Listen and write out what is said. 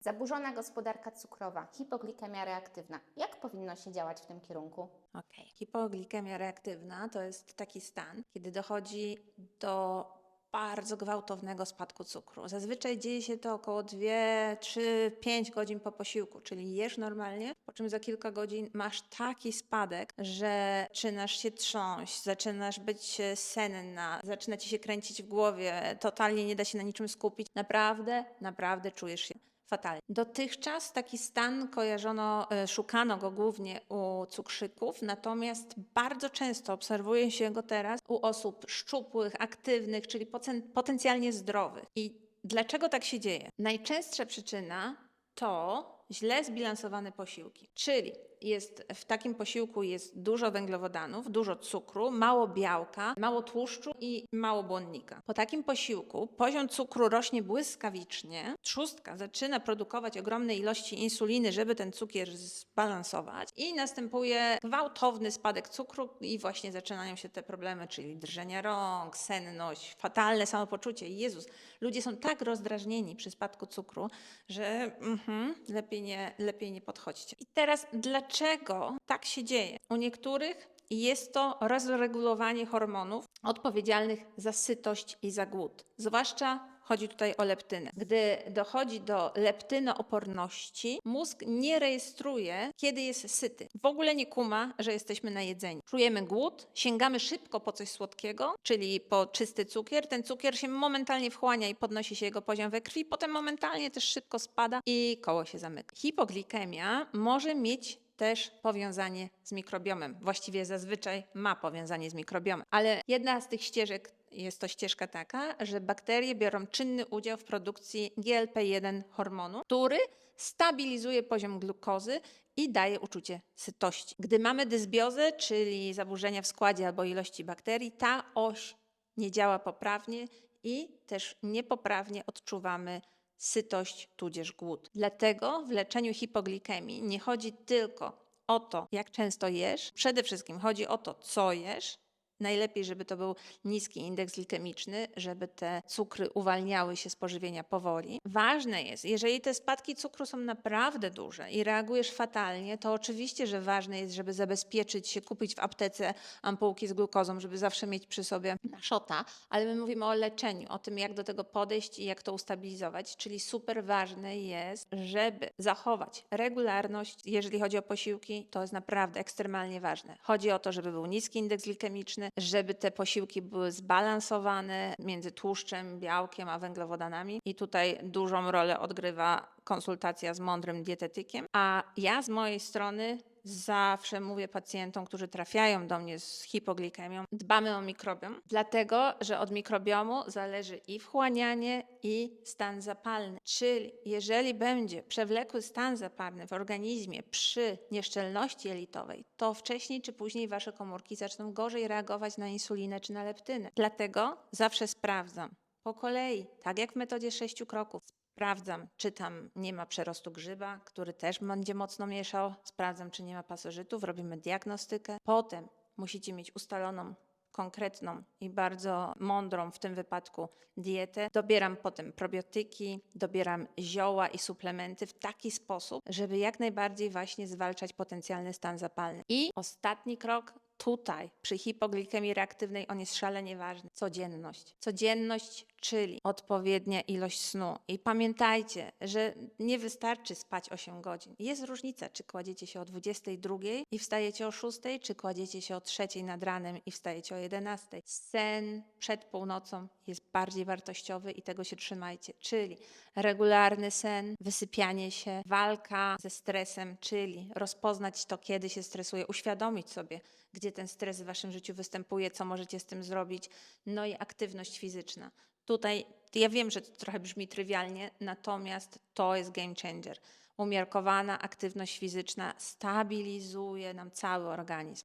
Zaburzona gospodarka cukrowa, hipoglikemia reaktywna. Jak powinno się działać w tym kierunku? Okej. Hipoglikemia reaktywna to jest taki stan, kiedy dochodzi do bardzo gwałtownego spadku cukru. Zazwyczaj dzieje się to około 2, 3, 5 godzin po posiłku, czyli jesz normalnie, po czym za kilka godzin masz taki spadek, że zaczynasz się trząść, zaczynasz być senna, zaczyna ci się kręcić w głowie, totalnie nie da się na niczym skupić. Naprawdę, naprawdę czujesz się fatalnie. Dotychczas taki stan kojarzono, e, szukano go głównie u cukrzyków, natomiast bardzo często obserwuje się go teraz u osób szczupłych, aktywnych, czyli poten- potencjalnie zdrowych. I dlaczego tak się dzieje? Najczęstsza przyczyna to źle zbilansowane posiłki, czyli jest, w takim posiłku jest dużo węglowodanów, dużo cukru, mało białka, mało tłuszczu i mało błonnika. Po takim posiłku poziom cukru rośnie błyskawicznie, trzustka zaczyna produkować ogromne ilości insuliny, żeby ten cukier zbalansować i następuje gwałtowny spadek cukru i właśnie zaczynają się te problemy, czyli drżenia rąk, senność, fatalne samopoczucie. Jezus, ludzie są tak rozdrażnieni przy spadku cukru, że mhm, lepiej, nie, lepiej nie podchodźcie. I teraz dlaczego tak się dzieje? U niektórych jest to rozregulowanie hormonów odpowiedzialnych za sytość i za głód. Zwłaszcza chodzi tutaj o leptynę. Gdy dochodzi do leptynooporności, mózg nie rejestruje, kiedy jest syty. W ogóle nie kuma, że jesteśmy najedzeni. Czujemy głód, sięgamy szybko po coś słodkiego, czyli po czysty cukier. Ten cukier się momentalnie wchłania i podnosi się jego poziom we krwi, potem momentalnie też szybko spada i koło się zamyka. Hipoglikemia może mieć też powiązanie z mikrobiomem. Właściwie zazwyczaj ma powiązanie z mikrobiomem, ale jedna z tych ścieżek jest to ścieżka taka, że bakterie biorą czynny udział w produkcji GLP-1 hormonu, który stabilizuje poziom glukozy i daje uczucie sytości. Gdy mamy dysbiozę, czyli zaburzenia w składzie albo ilości bakterii, ta oś nie działa poprawnie i też niepoprawnie odczuwamy sytość tudzież głód. Dlatego w leczeniu hipoglikemii nie chodzi tylko o to, jak często jesz, przede wszystkim chodzi o to, co jesz. Najlepiej, żeby to był niski indeks glikemiczny, żeby te cukry uwalniały się z pożywienia powoli. Ważne jest, jeżeli te spadki cukru są naprawdę duże i reagujesz fatalnie, to oczywiście, że ważne jest, żeby zabezpieczyć się, kupić w aptece ampułki z glukozą, żeby zawsze mieć przy sobie szota, ale my mówimy o leczeniu, o tym, jak do tego podejść i jak to ustabilizować, czyli super ważne jest, żeby zachować regularność, jeżeli chodzi o posiłki, to jest naprawdę ekstremalnie ważne. Chodzi o to, żeby był niski indeks glikemiczny, żeby te posiłki były zbalansowane między tłuszczem, białkiem a węglowodanami. I tutaj dużą rolę odgrywa konsultacja z mądrym dietetykiem, a ja z mojej strony zawsze mówię pacjentom, którzy trafiają do mnie z hipoglikemią, dbamy o mikrobiom, dlatego że od mikrobiomu zależy i wchłanianie, i stan zapalny. Czyli jeżeli będzie przewlekły stan zapalny w organizmie przy nieszczelności jelitowej, to wcześniej czy później wasze komórki zaczną gorzej reagować na insulinę czy na leptynę. Dlatego zawsze sprawdzam po kolei, tak jak w metodzie sześciu kroków. Sprawdzam, czy tam nie ma przerostu grzyba, który też będzie mocno mieszał. Sprawdzam, czy nie ma pasożytów, robimy diagnostykę. Potem musicie mieć ustaloną konkretną i bardzo mądrą w tym wypadku dietę. Dobieram potem probiotyki, dobieram zioła i suplementy w taki sposób, żeby jak najbardziej właśnie zwalczać potencjalny stan zapalny. I ostatni krok tutaj przy hipoglikemii reaktywnej on jest szalenie ważny. Codzienność. Codzienność, czyli odpowiednia ilość snu. I pamiętajcie, że nie wystarczy spać 8 godzin. Jest różnica, czy kładziecie się o 22 i wstajecie o 6, czy kładziecie się o 3 nad ranem i wstajecie o 11. Sen przed północą jest bardziej wartościowy i tego się trzymajcie. Czyli regularny sen, wysypianie się, walka ze stresem, czyli rozpoznać to, kiedy się stresuje, uświadomić sobie, gdzie ten stres w waszym życiu występuje, co możecie z tym zrobić, no i aktywność fizyczna. Tutaj ja wiem, że to trochę brzmi trywialnie, natomiast to jest game changer. Umiarkowana aktywność fizyczna stabilizuje nam cały organizm.